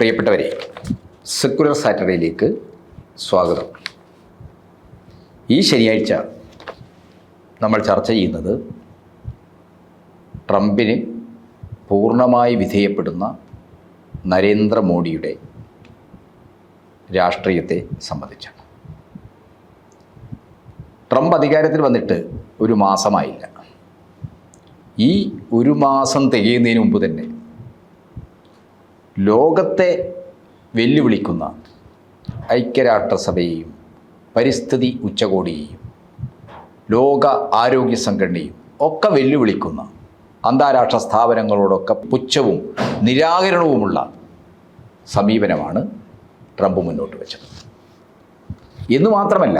പ്രിയപ്പെട്ടവരെ സെക്കുലർ സാറ്റർഡേയിലേക്ക് സ്വാഗതം. ഈ ശനിയാഴ്ച നമ്മൾ ചർച്ച ചെയ്യുന്നത് ട്രംപിന് പൂർണമായി വിധേയപ്പെടുന്ന നരേന്ദ്രമോദിയുടെ രാഷ്ട്രീയത്തെ സംബന്ധിച്ചാണ്. ട്രംപ് അധികാരത്തിൽ വന്നിട്ട് ഒരു മാസമായില്ല. ഈ ഒരു മാസം തികയുന്നതിന് മുമ്പ് തന്നെ ലോകത്തെ വെല്ലുവിളിക്കുന്ന ഐക്യരാഷ്ട്രസഭയെയും പരിസ്ഥിതി ഉച്ചകോടിയെയും ലോക ആരോഗ്യ സംഘടനയും ഒക്കെ വെല്ലുവിളിക്കുന്ന അന്താരാഷ്ട്ര സ്ഥാപനങ്ങളോടൊക്കെ പുച്ഛവും നിരാകരണവുമുള്ള സമീപനമാണ് ട്രംപ് മുന്നോട്ട് വെച്ചത്. എന്ന് മാത്രമല്ല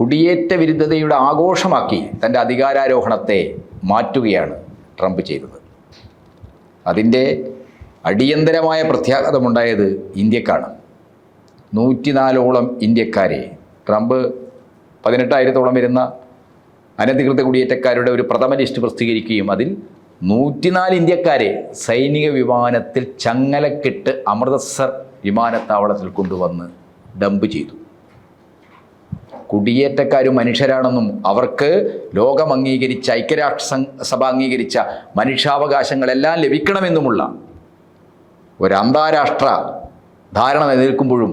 കുടിയേറ്റ വിരുദ്ധതയുടെ ആഘോഷമാക്കി തന്റെ അധികാരാരോഹണത്തെ മാറ്റുകയാണ് ട്രംപ് ചെയ്തത്. അതിന്റെ അടിയന്തരമായ പ്രത്യാഘാതമുണ്ടായത് ഇന്ത്യക്കാണ്. നൂറ്റിനാലോളം ഇന്ത്യക്കാരെ ട്രംപ് പതിനെട്ടായിരത്തോളം വരുന്ന അനധികൃത കുടിയേറ്റക്കാരുടെ ഒരു പ്രഥമ ലിസ്റ്റ് പ്രസിദ്ധീകരിക്കുകയും അതിൽ നൂറ്റിനാല് ഇന്ത്യക്കാരെ സൈനിക വിമാനത്തിൽ ചങ്ങലക്കെട്ട് അമൃതസർ വിമാനത്താവളത്തിൽ കൊണ്ടുവന്ന് ഡംപ് ചെയ്തു. കുടിയേറ്റക്കാർ മനുഷ്യരാണെന്നും അവർക്ക് ലോകം അംഗീകരിച്ച ഐക്യരാഷ്ട്ര സഭ അംഗീകരിച്ച മനുഷ്യാവകാശങ്ങളെല്ലാം ലഭിക്കണമെന്നുമുള്ള ഒരു അന്താരാഷ്ട്ര ധാരണ നിലനിൽക്കുമ്പോഴും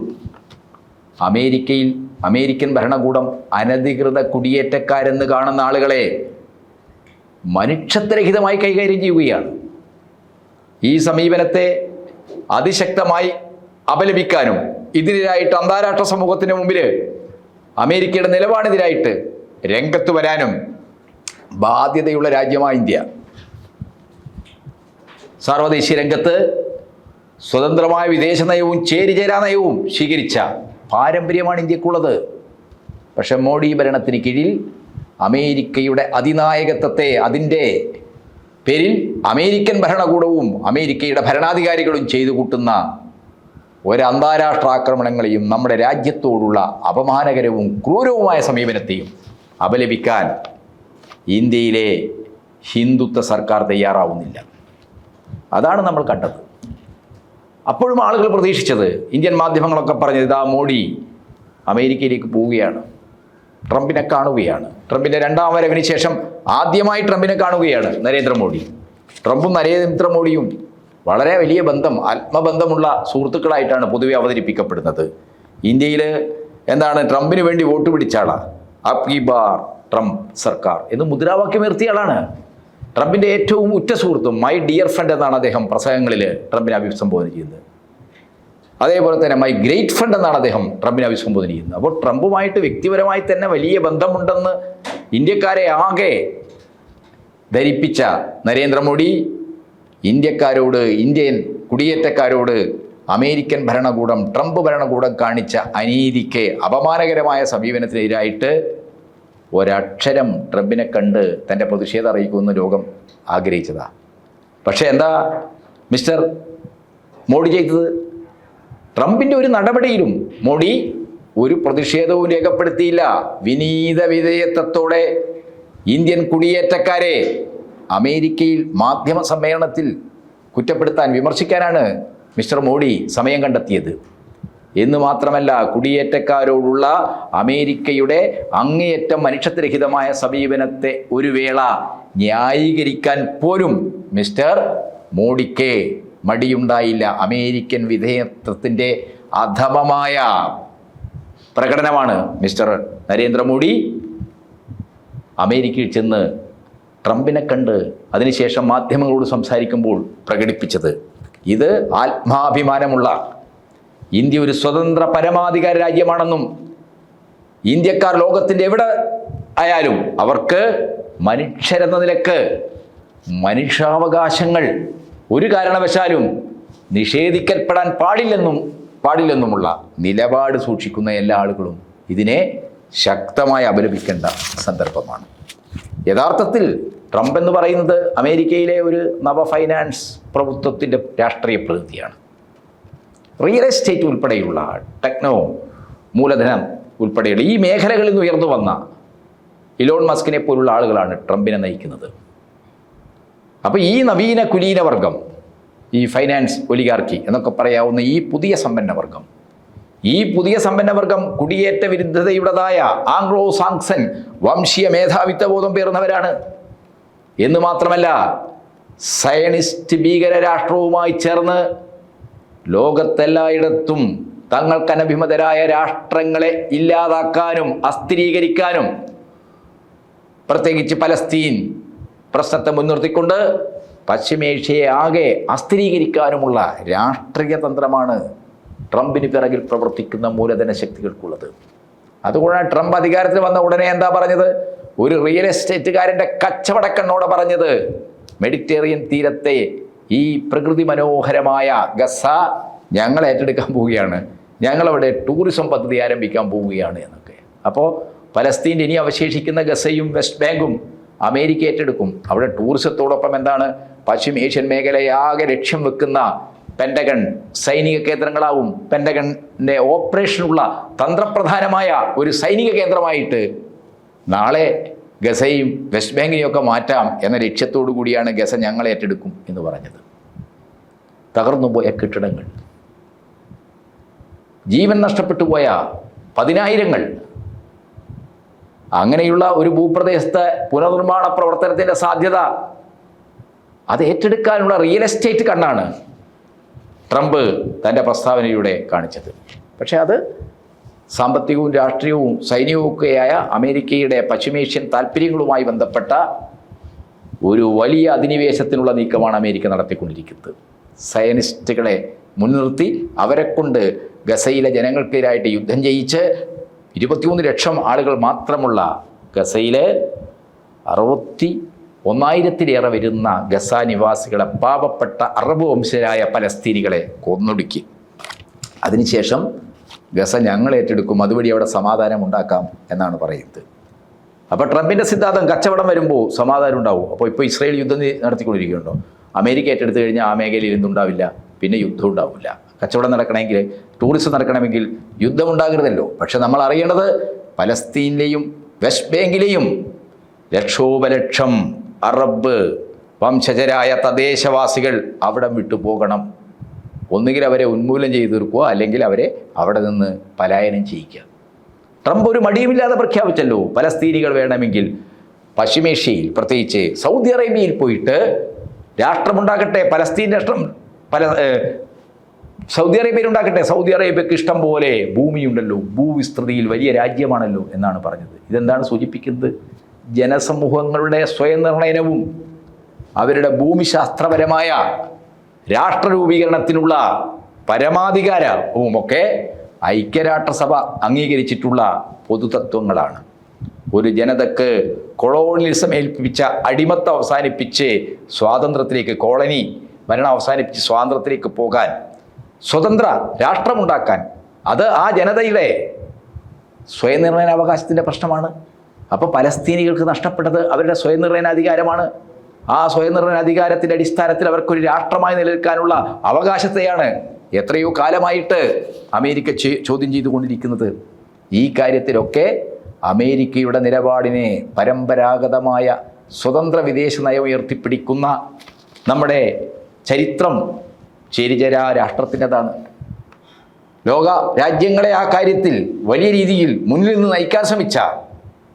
അമേരിക്കയിൽ അമേരിക്കൻ ഭരണകൂടം അനധികൃത കുടിയേറ്റക്കാരെന്ന് കാണുന്ന ആളുകളെ മനുഷ്യത്വരഹിതമായി കൈകാര്യം ചെയ്യുകയാണ്. ഈ സമീപനത്തെ അതിശക്തമായി അപലപിക്കാനും ഇതിനെതിരായിട്ട് അന്താരാഷ്ട്ര സമൂഹത്തിന് മുമ്പിൽ അമേരിക്കയുടെ നിലപാടിനെതിരായിട്ട് രംഗത്ത് വരാനും ബാധ്യതയുള്ള രാജ്യമായ ഇന്ത്യ. സർവദേശീയ രംഗത്ത് സ്വതന്ത്രമായ വിദേശ നയവും ചേരിചേരാ നയവും സ്വീകരിച്ച പാരമ്പര്യമാണ് ഇന്ത്യക്കുള്ളത്. പക്ഷെ മോഡി ഭരണത്തിന് കീഴിൽ അമേരിക്കയുടെ അതിനായകത്വത്തെ അതിന്റെ പേരിൽ അമേരിക്കൻ ഭരണകൂടവും അമേരിക്കയുടെ ഭരണാധികാരികളും ചെയ്തു കൂട്ടുന്ന ഒരു അന്താരാഷ്ട്ര ആക്രമണങ്ങളെയും നമ്മുടെ രാജ്യത്തോടുള്ള അപമാനകരവും ക്രൂരവുമായ സമീപനത്തെയും അപലപിക്കാൻ ഇന്ത്യയിലെ ഹിന്ദുത്വ സർക്കാർ തയ്യാറാവുന്നില്ല. അതാണ് നമ്മൾ കണ്ടത്. അപ്പോഴും ആളുകൾ പ്രതീക്ഷിച്ചത് ഇന്ത്യൻ മാധ്യമങ്ങളൊക്കെ പറഞ്ഞത് ഇതാ മോഡി അമേരിക്കയിലേക്ക് പോവുകയാണ്. ട്രംപിനെ കാണുകയാണ്. ട്രംപിന്റെ രണ്ടാം വരവിന് ശേഷം ആദ്യമായി ട്രംപിനെ കാണുകയാണ് നരേന്ദ്രമോദി. ട്രംപും നരേന്ദ്രമോദിയും വളരെ വലിയ ബന്ധം ആത്മബന്ധമുള്ള സുഹൃത്തുക്കളായിട്ടാണ് പൊതുവെ അവതരിപ്പിക്കപ്പെടുന്നത്. ഇന്ത്യയിൽ എന്താണ്? ട്രംപിന് വേണ്ടി വോട്ട് പിടിച്ചാളാ അപ്കി ബാർ ട്രംപ് സർക്കാർ എന്ന് മുദ്രാവാക്യം ഉയർത്തിയ ആളാണ്. ട്രംപിന്റെ ഏറ്റവും ഉറ്റ സുഹൃത്തും മൈ ഡിയർ ഫ്രണ്ട് എന്നാണ് അദ്ദേഹം പ്രസംഗങ്ങളിൽ ട്രംപിനെ അഭിസംബോധന ചെയ്യുന്നത്. അതേപോലെ തന്നെ മൈ ഗ്രേറ്റ് ഫ്രണ്ട് എന്നാണ് അദ്ദേഹം ട്രംപിനെ അഭിസംബോധന ചെയ്യുന്നത്. അപ്പോൾ ട്രംപുമായിട്ട് വ്യക്തിപരമായി തന്നെ വലിയ ബന്ധമുണ്ടെന്ന് ഇന്ത്യക്കാരെ ആകെ ധരിപ്പിച്ച നരേന്ദ്രമോദി ഇന്ത്യക്കാരോട് ഇന്ത്യൻ കുടിയേറ്റക്കാരോട് അമേരിക്കൻ ഭരണകൂടം ട്രംപ് ഭരണകൂടം കാണിച്ച അനീതിക്ക് അപമാനകരമായ സമീപനത്തിനെതിരായിട്ട് ഒരക്ഷരം ട്രംപിനെ കണ്ട് തന്റെ പ്രതിഷേധം അറിയിക്കുമെന്ന് ലോകം ആഗ്രഹിച്ചതാ. പക്ഷേ എന്താ മിസ്റ്റർ മോഡി ചെയ്തത്? ട്രംപിന്റെ ഒരു നടപടിയിലും മോഡി ഒരു പ്രതിഷേധവും രേഖപ്പെടുത്തിയില്ല. വിനീത വിധേയത്വത്തോടെ ഇന്ത്യൻ കുടിയേറ്റക്കാരെ അമേരിക്കയിൽ മാധ്യമ സമ്മേളനത്തിൽ കുറ്റപ്പെടുത്താൻ വിമർശിക്കാനാണ് മിസ്റ്റർ മോഡി സമയം കണ്ടെത്തിയത്. എന്ന് മാത്രമല്ല കുടിയേറ്റക്കാരോടുള്ള അമേരിക്കയുടെ അങ്ങേയറ്റം മനുഷ്യത്വരഹിതമായ സമീപനത്തെ ഒരു വേള ന്യായീകരിക്കാൻ പോലും മിസ്റ്റർ മോഡിക്ക് മടിയുണ്ടായില്ല. അമേരിക്കൻ വിധേയത്വത്തിന്റെ അധമമായ പ്രകടനമാണ് മിസ്റ്റർ നരേന്ദ്രമോദി അമേരിക്കയിൽ ചെന്ന് ട്രംപിനെ കണ്ട് അതിനുശേഷം മാധ്യമങ്ങളോട് സംസാരിക്കുമ്പോൾ പ്രകടിപ്പിച്ചത്. ഇത് ആത്മാഭിമാനമുള്ള ഇന്ത്യ ഒരു സ്വതന്ത്ര പരമാധികാര രാജ്യമാണെന്നും ഇന്ത്യക്കാർ ലോകത്തിന്റെ എവിടെ ആയാലും അവർക്ക് മനുഷ്യരെന്ന നിലയ്ക്ക് മനുഷ്യാവകാശങ്ങൾ ഒരു കാരണവശാലും നിഷേധിക്കപ്പെടാൻ പാടില്ലെന്നും പാടില്ലെന്നുമുള്ള നിലപാട് സൂക്ഷിക്കുന്ന എല്ലാ ആളുകളും ഇതിനെ ശക്തമായി അപലപിക്കേണ്ട സന്ദർഭമാണ്. യഥാർത്ഥത്തിൽ ട്രംപ് എന്ന് പറയുന്നത് അമേരിക്കയിലെ ഒരു നവ ഫൈനാൻസ് പ്രഭുത്വത്തിന്റെ രാഷ്ട്രീയ പ്രതിനിധിയാണ്. റിയൽ എസ്റ്റേറ്റ് ഉൾപ്പെടെയുള്ള ടെക്നോ മൂലധനം ഉൾപ്പെടെയുള്ള ഈ മേഖലകളിൽ നിന്ന് ഉയർന്നു വന്ന ഇലോൺ മസ്കിനെ പോലുള്ള ആളുകളാണ് ട്രംപിനെ നയിക്കുന്നത്. അപ്പോൾ ഈ നവീന കുലീനവർഗം ഈ ഫൈനാൻസ് ഒലിഗാർക്കി എന്നൊക്കെ പറയാവുന്ന ഈ പുതിയ സമ്പന്നവർഗം ഈ പുതിയ സമ്പന്നവർഗം കുടിയേറ്റ വിരുദ്ധതയുടേതായ ആംഗ്ലോ സാങ്സൺ വംശീയ മേധാവിത്വ ബോധം പേർന്നവരാണ്. എന്ന് മാത്രമല്ല സയനിസ്റ്റ് ഭീകര രാഷ്ട്രവുമായി ചേർന്ന് ലോകത്തെല്ലായിടത്തും തങ്ങൾക്ക് അനഭിമതരായ രാഷ്ട്രങ്ങളെ ഇല്ലാതാക്കാനും അസ്ഥിരീകരിക്കാനും പ്രത്യേകിച്ച് പലസ്തീൻ പ്രശ്നത്തെ മുൻനിർത്തിക്കൊണ്ട് പശ്ചിമേഷ്യയെ ആകെ അസ്ഥിരീകരിക്കാനുമുള്ള രാഷ്ട്രീയ തന്ത്രമാണ് ട്രംപിന് പിറകിൽ പ്രവർത്തിക്കുന്ന മൂലധന ശക്തികൾക്കുള്ളത്. അതുകൊണ്ടാണ് ട്രംപ് അധികാരത്തിൽ വന്ന ഉടനെ എന്താ പറഞ്ഞത്? ഒരു റിയൽ എസ്റ്റേറ്റുകാരന്റെ കച്ചവടക്കണ്ണോടെ പറഞ്ഞത്. മെഡിറ്റേറിയൻ തീരത്തെ ഈ പ്രകൃതി മനോഹരമായ ഗസ ഞങ്ങൾ ഏറ്റെടുക്കാൻ പോവുകയാണ്. ഞങ്ങളവിടെ ടൂറിസം പദ്ധതി ആരംഭിക്കാൻ പോവുകയാണ് എന്നൊക്കെ. അപ്പോൾ പലസ്തീന്റെ ഇനി അവശേഷിക്കുന്ന ഗസയും വെസ്റ്റ് ബാങ്കും അമേരിക്ക ഏറ്റെടുക്കും. അവിടെ ടൂറിസത്തോടൊപ്പം എന്താണ്? പശ്ചിമ പശ്ചിമേഷ്യൻ മേഖലയാകെ ലക്ഷ്യം വെക്കുന്ന പെൻഡഗൺ സൈനിക കേന്ദ്രങ്ങളാവും. പെൻഡഗണിന്റെ ഓപ്പറേഷനുള്ള തന്ത്രപ്രധാനമായ ഒരു സൈനിക കേന്ദ്രമായിട്ട് നാളെ ഗസയും വെസ്റ്റ് ബാങ്കിനെയും ഒക്കെ മാറ്റാം എന്ന ലക്ഷ്യത്തോടു കൂടിയാണ് ഗസ ഞങ്ങൾ ഏറ്റെടുക്കും എന്ന് പറഞ്ഞത്. തകർന്നു പോയ കെട്ടിടങ്ങൾ. ജീവൻ നഷ്ടപ്പെട്ടു പോയ പതിനായിരങ്ങൾ. അങ്ങനെയുള്ള ഒരു ഭൂപ്രദേശത്തെ പുനർനിർമ്മാണ പ്രവർത്തനത്തിന്റെ സാധ്യത. അത് ഏറ്റെടുക്കാനുള്ള റിയൽ എസ്റ്റേറ്റ് കണ്ണാണ് ട്രംപ് തന്റെ പ്രസ്താവനയിലൂടെ കാണിച്ചത്. പക്ഷേ അത് സാമ്പത്തികവും രാഷ്ട്രീയവും സൈന്യവും ഒക്കെയായ അമേരിക്കയുടെ പശ്ചിമേഷ്യൻ താല്പര്യങ്ങളുമായി ബന്ധപ്പെട്ട ഒരു വലിയ അധിനിവേശത്തിനുള്ള നീക്കമാണ് അമേരിക്ക നടത്തിക്കൊണ്ടിരിക്കുന്നത്. സയനിസ്റ്റുകളെ മുൻനിർത്തി അവരെക്കൊണ്ട് ഗസയിലെ ജനങ്ങൾക്കെതിരായിട്ട് യുദ്ധം ചെയ്യിച്ച് ഇരുപത്തിമൂന്ന് ലക്ഷം ആളുകൾ മാത്രമുള്ള ഗസയിലെ അറുപത്തി ഒന്നായിരത്തിലേറെ വരുന്ന ഗസ നിവാസികളെ പാവപ്പെട്ട അറബ് വംശരായ പലസ്തീനികളെ കൊന്നൊടുക്കി. അതിനുശേഷം ഗസ ഞങ്ങൾ ഏറ്റെടുക്കും അതുവഴി അവിടെ സമാധാനം ഉണ്ടാക്കാം എന്നാണ് പറയുന്നത്. അപ്പോൾ ട്രംപിന്റെ സിദ്ധാന്തം കച്ചവടം വരുമ്പോൾ സമാധാനം ഉണ്ടാവും. അപ്പോൾ ഇപ്പോൾ ഇസ്രയേൽ യുദ്ധം നടത്തിക്കൊണ്ടിരിക്കുന്നുണ്ടോ അമേരിക്ക ഏറ്റെടുത്ത് കഴിഞ്ഞാൽ ആ മേഖലയിൽ ഇന്നുണ്ടാവില്ല പിന്നെ യുദ്ധം ഉണ്ടാവില്ല. കച്ചവടം നടക്കണമെങ്കിൽ ടൂറിസം നടക്കണമെങ്കിൽ യുദ്ധം ഉണ്ടാകരുതല്ലോ. പക്ഷെ നമ്മൾ അറിയേണ്ടത് പലസ്തീനിലെയും വെസ്റ്റ് ബാങ്കിലെയും ലക്ഷോപലക്ഷം അറബ് വംശജരായ തദ്ദേശവാസികൾ അവിടം വിട്ടു പോകണം. ഒന്നുകിൽ അവരെ ഉന്മൂലനം ചെയ്തു തീർക്കുക അല്ലെങ്കിൽ അവരെ അവിടെ നിന്ന് പലായനം ചെയ്യിക്കുക. ട്രംപ് ഒരു മടിയുമില്ലാതെ പ്രഖ്യാപിച്ചല്ലോ പലസ്തീനികൾ വേണമെങ്കിൽ. പശ്ചിമേഷ്യയിൽ പ്രത്യേകിച്ച് സൗദി അറേബ്യയിൽ പോയിട്ട് രാഷ്ട്രമുണ്ടാക്കട്ടെ പലസ്തീൻ രാഷ്ട്രം പല സൗദി അറേബ്യയിൽ ഉണ്ടാക്കട്ടെ സൗദി അറേബ്യക്ക് ഇഷ്ടം പോലെ ഭൂമിയുണ്ടല്ലോ ഭൂവിസ്തൃതിയിൽ വലിയ രാജ്യമാണല്ലോ എന്നാണ് പറഞ്ഞത്. ഇതെന്താണ് സൂചിപ്പിക്കുന്നത്? ജനസമൂഹങ്ങളുടെ സ്വയം നിർണയനവും അവരുടെ ഭൂമിശാസ്ത്രപരമായ രാഷ്ട്രരൂപീകരണത്തിനുള്ള പരമാധികാരവുമൊക്കെ ഐക്യരാഷ്ട്രസഭ അംഗീകരിച്ചിട്ടുള്ള പൊതുതത്വങ്ങളാണ്. ഒരു ജനതക്ക് കൊളോണിയലിസം ഏൽപ്പിച്ച അടിമത്തം അവസാനിപ്പിച്ച് സ്വാതന്ത്ര്യത്തിലേക്ക് കോളനി ഭരണം അവസാനിപ്പിച്ച് സ്വാതന്ത്ര്യത്തിലേക്ക് പോകാൻ സ്വതന്ത്ര രാഷ്ട്രമുണ്ടാക്കാൻ അത് ആ ജനതയുടെ സ്വയം നിർണയനാവകാശത്തിന്റെ പ്രശ്നമാണ്. അപ്പോൾ പലസ്തീനികൾക്ക് നഷ്ടപ്പെട്ടത് അവരുടെ സ്വയം നിർണയനാധികാരമാണ് ആ സ്വയം അധികാരത്തിന്റെ അടിസ്ഥാനത്തിൽ അവർക്കൊരു രാഷ്ട്രമായി നിലനിൽക്കാനുള്ള അവകാശത്തെയാണ് എത്രയോ കാലമായിട്ട് അമേരിക്ക ചോദ്യം ചെയ്തുകൊണ്ടിരിക്കുന്നത്. ഈ കാര്യത്തിലൊക്കെ അമേരിക്കയുടെ നിലപാടിനെ പരമ്പരാഗതമായ സ്വതന്ത്ര വിദേശ നയം ഉയർത്തിപ്പിടിക്കുന്ന നമ്മുടെ ചരിത്രം ചെരിചരാ രാഷ്ട്രത്തിന്റെതാണ്. ലോക രാജ്യങ്ങളെ ആ കാര്യത്തിൽ വലിയ രീതിയിൽ മുന്നിൽ നിന്ന് നയിക്കാൻ ശ്രമിച്ച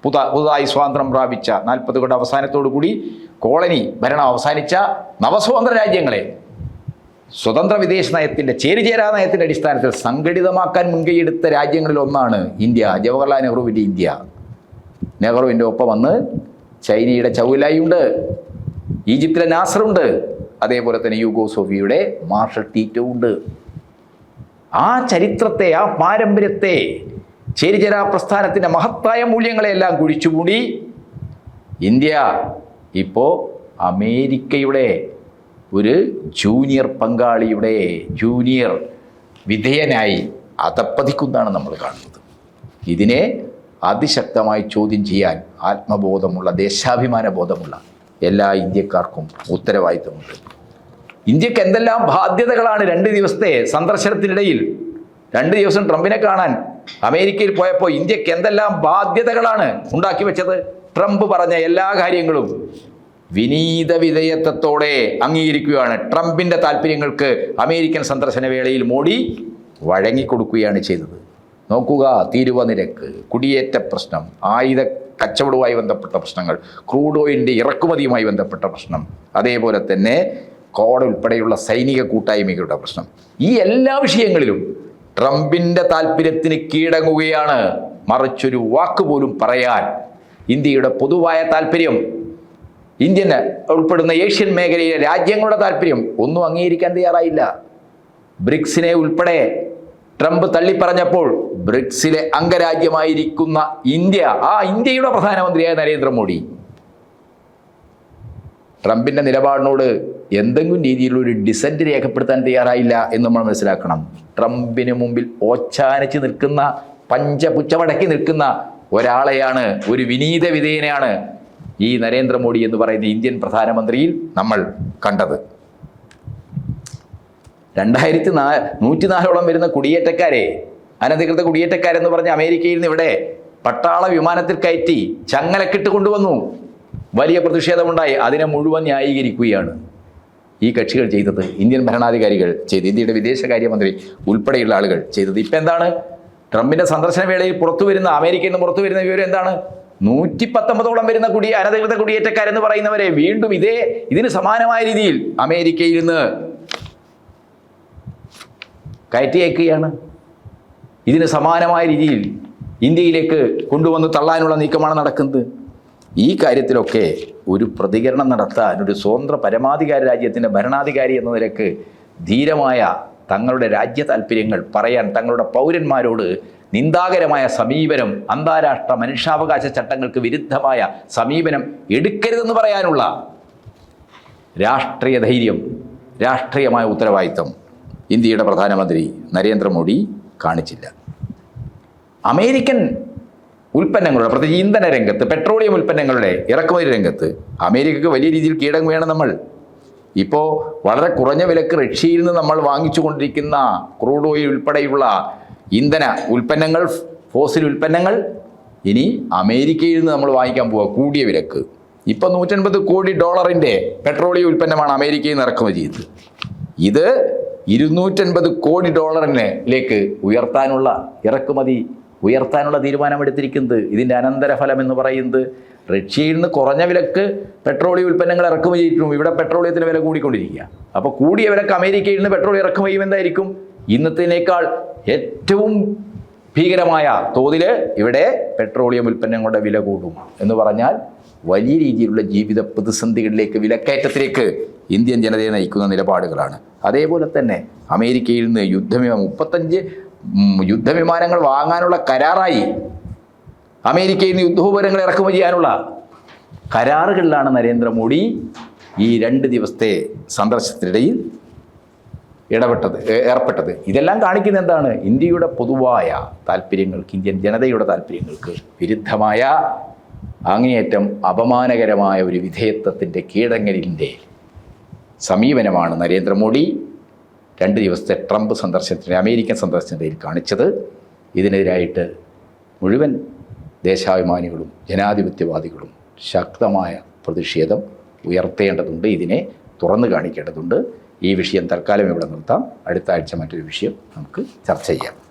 പുത പുതുതായി സ്വാതന്ത്ര്യം പ്രാപിച്ച നാൽപ്പത് കൊണ്ട് അവസാനത്തോടു കൂടി കോളനി ഭരണം അവസാനിച്ച നവസ്വതന്ത്ര രാജ്യങ്ങളെ സ്വതന്ത്ര വിദേശ നയത്തിന്റെ ചേരിചേരാ നയത്തിന്റെ അടിസ്ഥാനത്തിൽ സംഘടിതമാക്കാൻ മുൻകൈയെടുത്ത രാജ്യങ്ങളിൽ ഒന്നാണ് ഇന്ത്യ. ജവഹർലാൽ നെഹ്റുവിന്റെ ഇന്ത്യ. നെഹ്റുവിന്റെ ഒപ്പം വന്ന് ചൈനയുടെ ചൗലായുണ്ട് ഈജിപ്തിലെ നാസറുണ്ട്. അതേപോലെ തന്നെ യുഗോസോഫിയുടെ മാർഷൽ ടീറ്റോ ഉണ്ട്. ആ ചരിത്രത്തെ ആ പാരമ്പര്യത്തെ ചേരിചേരാ പ്രസ്ഥാനത്തിന്റെ മഹത്തായ മൂല്യങ്ങളെല്ലാം കുഴിച്ചുകൂടി ഇന്ത്യ ഇപ്പോൾ അമേരിക്കയുടെ ഒരു ജൂനിയർ പങ്കാളിയുടെ ജൂനിയർ വിധേയനായി അതപ്പതിക്കുന്നതാണ് നമ്മൾ കാണുന്നത്. ഇതിനെ അതിശക്തമായി ചോദ്യം ചെയ്യാൻ ആത്മബോധമുള്ള ദേശാഭിമാന ബോധമുള്ള എല്ലാ ഇന്ത്യക്കാർക്കും ഉത്തരവാദിത്തമുണ്ട്. ഇന്ത്യയ്ക്ക് എന്തെല്ലാം ബാധ്യതകളാണ് രണ്ട് ദിവസത്തെ സന്ദർശനത്തിനിടയിൽ? രണ്ട് ദിവസം ട്രംപിനെ കാണാൻ അമേരിക്കയിൽ പോയപ്പോൾ ഇന്ത്യയ്ക്ക് എന്തെല്ലാം ബാധ്യതകളാണ് ഉണ്ടാക്കി വെച്ചത്? ട്രംപ് പറഞ്ഞ എല്ലാ കാര്യങ്ങളും വിനീത വിധേയത്വത്തോടെ അംഗീകരിക്കുകയാണ്. ട്രംപിന്റെ താല്പര്യങ്ങൾക്ക് അമേരിക്കൻ സന്ദർശന വേളയിൽ മോഡി വഴങ്ങിക്കൊടുക്കുകയാണ് ചെയ്തത്. നോക്കുക തീരുവ നിരക്ക് കുടിയേറ്റ പ്രശ്നം ആയുധ കച്ചവടവുമായി ബന്ധപ്പെട്ട പ്രശ്നങ്ങൾ ക്രൂഡ് ഓയിലിന്റെ ഇറക്കുമതിയുമായി ബന്ധപ്പെട്ട പ്രശ്നം അതേപോലെ തന്നെ കോഡ് ഉൾപ്പെടെയുള്ള സൈനിക കൂട്ടായ്മകളുടെ പ്രശ്നം. ഈ എല്ലാ വിഷയങ്ങളിലും ട്രംപിന്റെ താല്പര്യത്തിന് കീഴടങ്ങുകയാണ്. മറിച്ചൊരു വാക്ക് പോലും പറയാൻ ഇന്ത്യയുടെ പൊതുവായ താല്പര്യം ഇന്ത്യന് ഉൾപ്പെടുന്ന ഏഷ്യൻ മേഖലയിലെ രാജ്യങ്ങളുടെ താല്പര്യം ഒന്നും അംഗീകരിക്കാൻ തയ്യാറായില്ല. ബ്രിക്സിനെ ഉൾപ്പെടെ ട്രംപ് തള്ളിപ്പറഞ്ഞപ്പോൾ ബ്രിക്സിലെ അംഗരാജ്യമായിരിക്കുന്ന ഇന്ത്യ ആ ഇന്ത്യയുടെ പ്രധാനമന്ത്രിയായ നരേന്ദ്രമോദി ട്രംപിന്റെ നിലപാടിനോട് എന്തെങ്കിലും രീതിയിലുള്ള ഒരു ഡിസന്റ് രേഖപ്പെടുത്താൻ തയ്യാറായില്ല എന്ന് നമ്മൾ മനസ്സിലാക്കണം. ട്രംപിന് മുമ്പിൽ ഓച്ചാനിച്ച് നിൽക്കുന്ന പഞ്ചപുച്ചമടക്കി നിൽക്കുന്ന ഒരാളെയാണ് ഒരു വിനീത വിധേയനെയാണ് ഈ നരേന്ദ്രമോദി എന്ന് പറയുന്ന ഇന്ത്യൻ പ്രധാനമന്ത്രിയിൽ നമ്മൾ കണ്ടത്. രണ്ടായിരത്തി നാ നൂറ്റിനാലോളം വരുന്ന കുടിയേറ്റക്കാരെ അനധികൃത കുടിയേറ്റക്കാരെന്ന് പറഞ്ഞ അമേരിക്കയിൽ നിന്ന് ഇവിടെ പട്ടാള വിമാനത്തിൽ കയറ്റി ചങ്ങലക്കിട്ട് കൊണ്ടുവന്നു. വലിയ പ്രതിഷേധമുണ്ടായി. അതിനെ മുഴുവൻ ന്യായീകരിക്കുകയാണ് ഈ കക്ഷികൾ ചെയ്തത്. ഇന്ത്യൻ ഭരണാധികാരികൾ ചെയ്ത് ഇന്ത്യയുടെ വിദേശകാര്യമന്ത്രി ഉൾപ്പെടെയുള്ള ആളുകൾ ചെയ്തത്. ഇപ്പം എന്താണ് ട്രംപിന്റെ സന്ദർശന വേളയിൽ പുറത്തു വരുന്ന അമേരിക്കയിൽ നിന്ന് പുറത്തു വരുന്ന വിവരം എന്താണ്? നൂറ്റി പത്തൊമ്പതോളം വരുന്ന കുടി അനധികൃത കുടിയേറ്റക്കാരെന്ന് പറയുന്നവരെ വീണ്ടും ഇതേ ഇതിന് സമാനമായ രീതിയിൽ അമേരിക്കയിൽ നിന്ന് കയറ്റി അയക്കുകയാണ് ഇതിന് സമാനമായ രീതിയിൽ ഇന്ത്യയിലേക്ക് കൊണ്ടുവന്ന് തള്ളാനുള്ള നീക്കമാണ് നടക്കുന്നത്. ഈ കാര്യത്തിലൊക്കെ ഒരു പ്രതികരണം നടത്താൻ ഒരു സ്വതന്ത്ര പരമാധികാര രാജ്യത്തിന്റെ ഭരണാധികാരി എന്ന നിലയ്ക്ക് ധീരമായ തങ്ങളുടെ രാജ്യ താല്പര്യങ്ങൾ പറയാൻ തങ്ങളുടെ പൗരന്മാരോട് നിന്ദാകരമായ സമീപനം അന്താരാഷ്ട്ര മനുഷ്യാവകാശ ചട്ടങ്ങൾക്ക് വിരുദ്ധമായ സമീപനം എടുക്കരുതെന്ന് പറയാനുള്ള രാഷ്ട്രീയ ധൈര്യം രാഷ്ട്രീയമായ ഉത്തരവാദിത്വം ഇന്ത്യയുടെ പ്രധാനമന്ത്രി നരേന്ദ്രമോദി കാണിച്ചില്ല. അമേരിക്കൻ ഉൽപ്പന്നങ്ങളുടെ പ്രത്യേകിച്ച് ഇന്ധന രംഗത്ത് പെട്രോളിയം ഉൽപ്പന്നങ്ങളുടെ ഇറക്കുമതി രംഗത്ത് അമേരിക്കക്ക് വലിയ രീതിയിൽ കീടം വേണം നമ്മൾ. ഇപ്പോൾ വളരെ കുറഞ്ഞ വിലക്ക് റഷ്യയിൽ നിന്ന് നമ്മൾ വാങ്ങിച്ചു കൊണ്ടിരിക്കുന്ന ക്രൂഡ് ഓയിൽ ഉൾപ്പെടെയുള്ള ഇന്ധന ഉൽപ്പന്നങ്ങൾ ഫോസിൽ ഉൽപ്പന്നങ്ങൾ ഇനി അമേരിക്കയിൽ നിന്ന് നമ്മൾ വാങ്ങിക്കാൻ പോവുക കൂടിയ വിലക്ക്. ഇപ്പോൾ നൂറ്റൻപത് കോടി ഡോളറിന്റെ പെട്രോളിയം ഉൽപ്പന്നമാണ് അമേരിക്കയിൽ നിന്ന് ഇറക്കുമതി ചെയ്തത് ഇത് ഇരുന്നൂറ്റൻപത് കോടി ഡോളറിനെ ഡോളറിലേക്ക് ഉയർത്താനുള്ള ഇറക്കുമതി ഉയർത്താനുള്ള തീരുമാനമെടുത്തിരിക്കുന്നത്. ഇതിന്റെ അനന്തരഫലം എന്ന് പറയുന്നത് റഷ്യയിൽ നിന്ന് കുറഞ്ഞ വിലക്ക് പെട്രോളിയം ഉൽപ്പന്നങ്ങൾ ഇറക്കുമതി ചെയ്തിട്ടും ഇവിടെ പെട്രോളിയത്തിന് വില കൂടിക്കൊണ്ടിരിക്കുക. അപ്പോൾ കൂടിയ വിലക്ക് അമേരിക്കയിൽ നിന്ന് പെട്രോൾ ഇറക്കുമതി എന്തായിരിക്കും ഇന്നത്തേനേക്കാൾ ഏറ്റവും ഭീകരമായ തോതിൽ ഇവിടെ പെട്രോളിയം ഉൽപ്പന്നങ്ങളുടെ വില കൂടും എന്ന് പറഞ്ഞാൽ വലിയ രീതിയിലുള്ള ജീവിത പ്രതിസന്ധികളിലേക്ക് വിലക്കയറ്റത്തിലേക്ക് ഇന്ത്യൻ ജനതയെ നയിക്കുന്ന നിലപാടുകളാണ്. അതേപോലെ തന്നെ അമേരിക്കയിൽ നിന്ന് യുദ്ധമേ മുപ്പത്തഞ്ച് യുദ്ധവിമാനങ്ങൾ വാങ്ങാനുള്ള കരാറായി. അമേരിക്കയിൽ നിന്ന് യുദ്ധോപകരങ്ങൾ ഇറക്കുമതി ചെയ്യാനുള്ള കരാറുകളിലാണ് നരേന്ദ്രമോദി ഈ രണ്ട് ദിവസത്തെ സന്ദർശനത്തിനിടയിൽ ഇടപെട്ടത് ഏർപ്പെട്ടത്. ഇതെല്ലാം കാണിക്കുന്ന എന്താണ്? ഇന്ത്യയുടെ പൊതുവായ താല്പര്യങ്ങൾക്ക് ഇന്ത്യൻ ജനതയുടെ താല്പര്യങ്ങൾക്ക് വിരുദ്ധമായ അങ്ങേയറ്റം അപമാനകരമായ ഒരു വിധേയത്വത്തിന്റെ കീഴടങ്ങലിന്റെ സമീപനമാണ് നരേന്ദ്രമോദി. രണ്ട് ദിവസത്തെ ട്രംപ് സന്ദർശനത്തിന് അമേരിക്കൻ സന്ദർശനത്തിൽ കാണിച്ചത് ഇതിനെതിരായിട്ട് മുഴുവൻ ദേശാഭിമാനികളും ജനാധിപത്യവാദികളും ശക്തമായ പ്രതിഷേധം ഉയർത്തേണ്ടതുണ്ട്. ഇതിനെ തുറന്നു കാണിക്കേണ്ടതുണ്ട്. ഈ വിഷയം തൽക്കാലം ഇവിടെ നിർത്താം. അടുത്ത ആഴ്ച മറ്റൊരു വിഷയം നമുക്ക് ചർച്ച ചെയ്യാം.